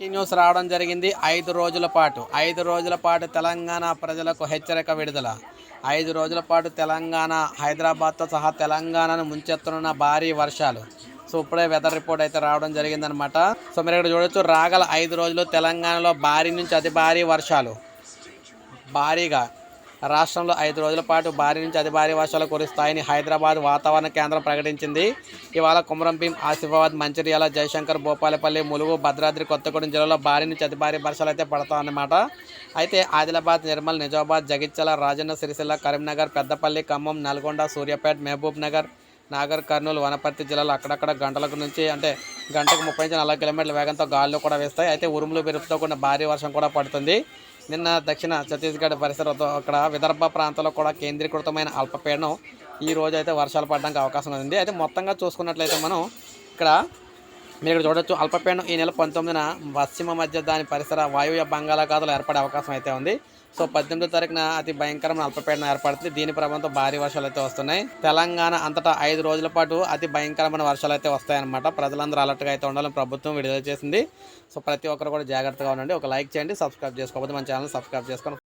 Breaking news రావడం జరిగింది. ఐదు రోజుల పాటు ఐదు రోజుల పాటు తెలంగాణ ప్రజలకు హెచ్చరిక విడుదల. ఐదు రోజుల పాటు తెలంగాణ హైదరాబాద్తో సహా తెలంగాణను ముంచెత్తున్న భారీ వర్షాలు. సో ఇప్పుడే వెదర్ రిపోర్ట్ అయితే రావడం జరిగిందనమాట సో మీరు ఇక్కడ చూడొచ్చు రాగల ఐదు రోజులు తెలంగాణలో భారీ నుంచి అతి భారీ వర్షాలు. భారీగా. రాష్ట్రంలో ఐదు రోజుల పాటు భారీ నుంచి అతి భారీ వర్షాలు కురుస్తాయని హైదరాబాద్ వాతావరణ కేంద్రం ప్రకటించింది. ఇవాళ కుమరంభీం ఆసిఫాబాద్ మంచిర్యాల జయశంకర్ భూపాలపల్లి ములుగు భద్రాద్రి కొత్తగూడెం జిల్లాలో భారీ నుంచి అతి భారీ వర్షాలు అయితే పడతాయన్నమాట. అయితే ఆదిలాబాద్ నిర్మల్ నిజామాబాద్ జగిత్యాల రాజన్న సిరిసిల్ల కరీంనగర్ పెద్దపల్లి ఖమ్మం నల్గొండ సూర్యాపేట మహబూబ్ నగర్ నాగర్ కర్నూలు వనపర్తి జిల్లాలో అక్కడక్కడ గంటలకు నుంచి అంటే గంటకు ముప్పై నుంచి నలభై కిలోమీటర్ల వేగంతో గాలులు కూడా వేస్తాయి. అయితే ఉరుములు మెరుపుతో కూడిన భారీ వర్షం కూడా పడుతుంది. నిన్న దక్షిణ ఛత్తీస్గఢ్ పరిసరతో అక్కడ విదర్భ ప్రాంతంలో కూడా కేంద్రీకృతమైన అల్పపీడనం ఈ రోజు అయితే వర్షాలు పడడానికి అవకాశం ఉంది. అయితే మొత్తంగా చూసుకున్నట్లయితే మనం ఇక్కడ మీరు ఇక్కడ చూడొచ్చు. అల్పపీడనం ఈ నెల పంతొమ్మిదిన పశ్చిమ మధ్య దాని పరిసర వాయువ్య బంగాళాఖాతంలో ఏర్పడే అవకాశం అయితే ఉంది. సో పద్దెనిమిదో తారీఖున అతి భయంకరమైన అల్పపీడనం ఏర్పడుతుంది. దీని ప్రభావంతో భారీ వర్షాలు అయితే వస్తున్నాయి. తెలంగాణ అంతటా ఐదు రోజుల పాటు అతి భయంకరమైన వర్షాలు అయితే వస్తాయన్నమాట. ప్రజలందరూ అలర్ట్గా అయితే ఉండాలని ప్రభుత్వం విడుదల చేసింది. సో ప్రతి ఒక్కరు కూడా జాగ్రత్తగా ఉండండి. ఒక లైక్ చేయండి సబ్స్క్రైబ్ చేసుకోకపోతే మన ఛానల్ సబ్స్క్రైబ్ చేసుకొని